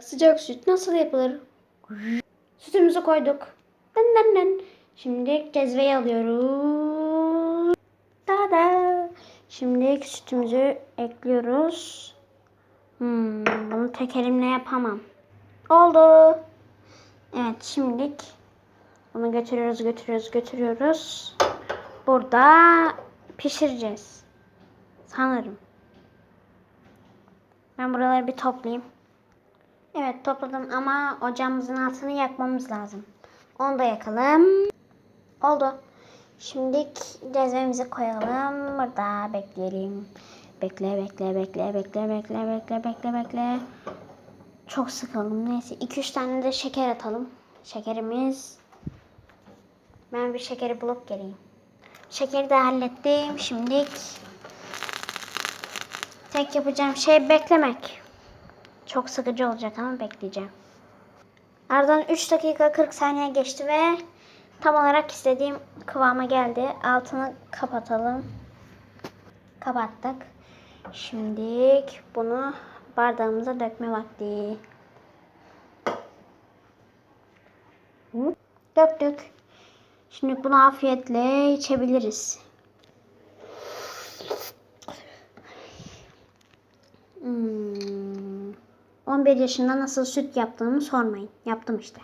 Sıcak süt nasıl yapılır? Sütümüzü koyduk. Dın dın dın. Şimdi cezveyi alıyoruz. Tada. Şimdi sütümüzü ekliyoruz. Hmm, bunu tek elimle yapamam. Oldu. Evet şimdilik bunu götürüyoruz götürüyoruz götürüyoruz. Burada pişireceğiz. Sanırım. Ben buraları bir toplayayım. Evet topladım ama ocağımızın altını yakmamız lazım. Onu da yakalım. Oldu. Şimdi cezvemizi koyalım. Burada bekleyelim. Bekle bekle bekle bekle bekle bekle bekle bekle. Çok sıkıldım. Neyse 2-3 tane de şeker atalım. Şekerimiz. Ben bir şekeri bulup geleyim. Şekeri de hallettim. Şimdi tek yapacağım şey beklemek. Çok sıkıcı olacak ama bekleyeceğim. Aradan 3 dakika 40 saniye geçti ve tam olarak istediğim kıvama geldi. Altını kapatalım. Kapattık. Şimdi bunu bardağımıza dökme vakti. Döktük. Şimdi bunu afiyetle içebiliriz. 11 yaşında nasıl süt yaptığımı sormayın. Yaptım işte.